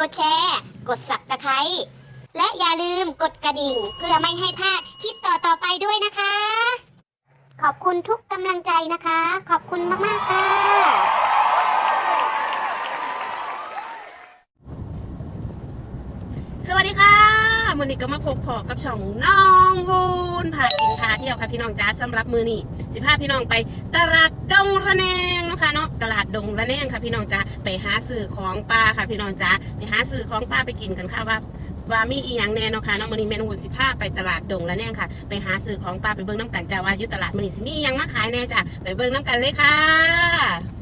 กดแชร์ กดสับตะไคร้และอย่าลืมกดกระดิ่งเพื่อไม่ให้พลาดคลิปต่อๆไปด้วยนะคะ ขอบคุณทุกกำลังใจนะคะ ขอบคุณมากๆค่ะ สวัสดีค่ะ วันนี้ก็มาพบพอกับช่องน้องวูนพากินพาเที่ยวค่ะพี่น้องจ้าสำหรับมือนี้สิพาพี่น้องไปตลาดดงระแนงนะคะเนาะตลาดดงระแนงค่ะพี่น้องจ้าไปหาซื้อของปลาค่ะพี่น้องจ้าไปหาซื้อของปลาไปกินกันค่ะว่าว่ามีอีหยังแน่เนาะค่ะเนาะมื้อนี้แม่นวูนสิพาไปตลาดดงระแนงค่ะ ไปหาซื้อของปลาไปเบิ่งน้ำกันจ้าว่าอยู่ตลาดมือนี้สิมีอีหยังมาขายแน่จ้าไปเบิ่งน้ำกันเลยค่ะ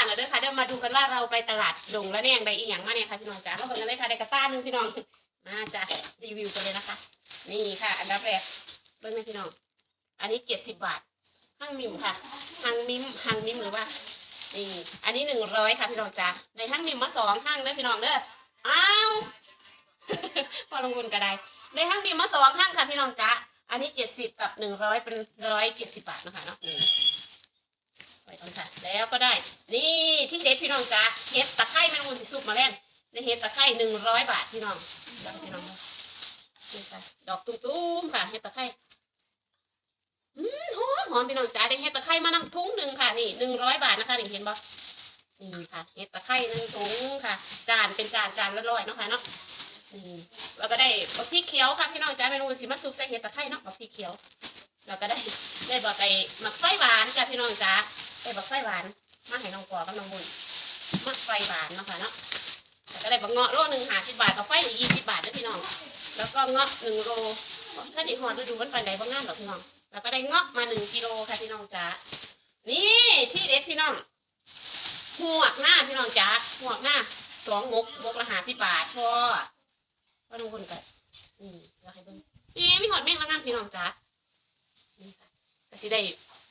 านแล้วเด้อค่ะเดี๋ยวมาดูกันว่าเราไปตลาดดงและแนงได้อีหยังมาเนี่ยค่ะพี่น้องจ๋าเราเบิ่งกันเลยค่ะได้กระต้านหนึงพี่น้องมาจ้ะรีวิวกันเลยนะคะ นี่ค่ะ อันดับแรกเบิ่งเลยพี่น้อง อันนี้เจ็ดสิบบาทห้างมิมค่ะห้างมิมห้างมิมหรือว่านี่อันนี้หนึ่งร้อยค่ะพี่น้องจ๋าในห้างมิมมาสองห้างเด้อพี่น้องเด้ออ้าวพอลงทุนก็ได้ในห้างมิมมาสองห้างค่ะพี่น้องจ๋าอันนี้เจ็ดสิบกับหนึ่งร้อยเป็นร้อยเจ็ดสิบบาทนะคะเนาะ ไปก่อนค่ะ แล้วก็ได้ นี่ที่เด็ดพี่น้องจ๋าเห็ดตะไคร้แมงมุมสีสุกมาแล้วในเห็ดตะไคร้หนึ่งร้อยบาทพี่น้องพี่น้องนี่ค่ะดอกตุ้มๆค่ะเห็ดตะไคร้อืมหอมหอมพี่น้องจ๋าได้เห็ดตะไคร้มานำถุงหนึ่งค่ะนี่หนึ่งร้อยบาทนะคะนี่เห็นบ่นี่ค่ะเห็ดตะไคร้หนึ่งถุงค่ะ จานเป็นจานจานละร้อยเนาะค่ะเนาะนี่แล้วก็ได้บักพริกเขียวค่ะพี่น้องจ๋าเมนูสิมาซุปใส่เห็ดตะไคร้เนาะบักพริกเขียว แล้วก็ได้ได้บักไก่หมักไฟหวานจ้ะพี่น้องจ๋า ได้บักไฟหวานมาให้น้องกอกับน้องบุญมักไฟหวานเนาะค่ะเนาะแล้วก็ได้บักเงาะโลหนึ่งหาสิบบาทบักไฟนี่งยี่สิบบาทเด้อพี่น้อง แล้วก็เงาะหนึ่งโลถ้าดีหอดฤดูมันไปไหนบ้างงานหรอกพี่น้อง แล้วก็ได้เงาะมาหนึ่งกิโลค่ะพี่น้องจ๋านี่ที่เด็ดพี่น้องหวกหน้าพี่น้องจ๋าหวกหน้าสองมกมกละหาสิบบาทพ่อพ่อลงคนกันนี่เราให้เบิ่งนี่มีหอดแม่งละงามพี่น้องจ๋านี่ค่ะก็สิได้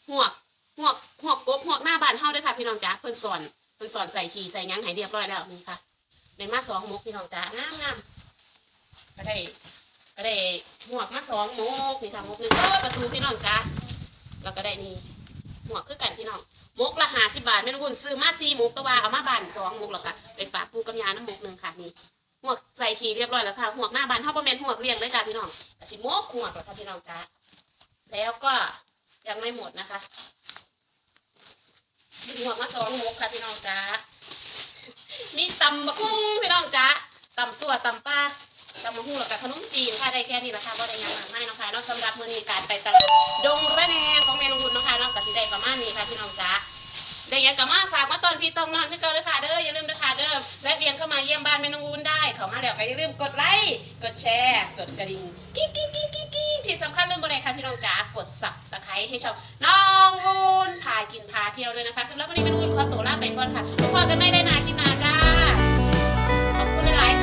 หวก หวกหวกกบหวกหน้าบ้านเฮาด้วยค่ะ พี่น้องจ๋าเพิ่นสอนเพิ่นสอนใส่ขี่ใส่ยังให้เรียบร้อยแล้วนี่ค่ะได้มาสองมุกพี่น้องจ๋างามงามก็ได้ก็ได้หวกมาสองมวกนี่ค่ะมวกหนึ่งเออประตูพี่น้องจ้าแล้วก็ได้นี่หวกคือกันพี่น้องมวกละห้าสิบบาทไม่ต้องคุณซื้อมาสี่มวกก็ว่าเอามาบานสองมวกแล้วก็ไปฝากปูกับยาน้ำมวกหนึ่งค่ะนี่หวกใส่ขี่เรียบร้อยแล้วค่ะหวกหน้าบานเท่าประมาณหวกเรียงเลยจ้าพี่น้องแต่สิมวกหวกหรอกค่ะพี่น้องจ้าแล้วก็ยังไม่หมดนะคะ มีหมวมาสองหมกค่ะพี่น้องจ้ามีตำบะคุ้งพี่น้องจ้าตำสัวตำป้าตำมะฮู้แล้วกับขนมจีนค่ะได้แค่นี้ละค่ะว่าได้ยังมากไม่นาะคะเนาะสำหรับมื้อนี้การไปตลาดดงระแนงของเมนูหุ่นเนาะคะเนาะก็สิได้ประมาณนี้ค่ะพี่น้องจ๋าได้หยังก็มาฝากมาตอนพี่ต้องนอนคือเก่าเลยค่ะเด้ออย่าลืมเด้อค่ะเด้อแวะเวียนเข้ามาเยี่ยมบ้านเมนูหุ่นได้เขามาแล้วก็อย่าลืมกดไลค์กดแชร์ กดกระดิ่งกิ๊งกิ๊งกิ๊งกิ๊งกิ๊ง ที่สำคัญลืมบ่ได้ค่ะพี่น้องจ๋ากดสับสไครต์ให้ชอบน้องวุ้นพากินพาเที่ยวด้วยนะคะสำหรับวันนี้เมนูหุ่นขอตัวลาไปก่อนค่ะพบกันไม่ได้นาคลิปหน้าจ้าขอบคุณหลาย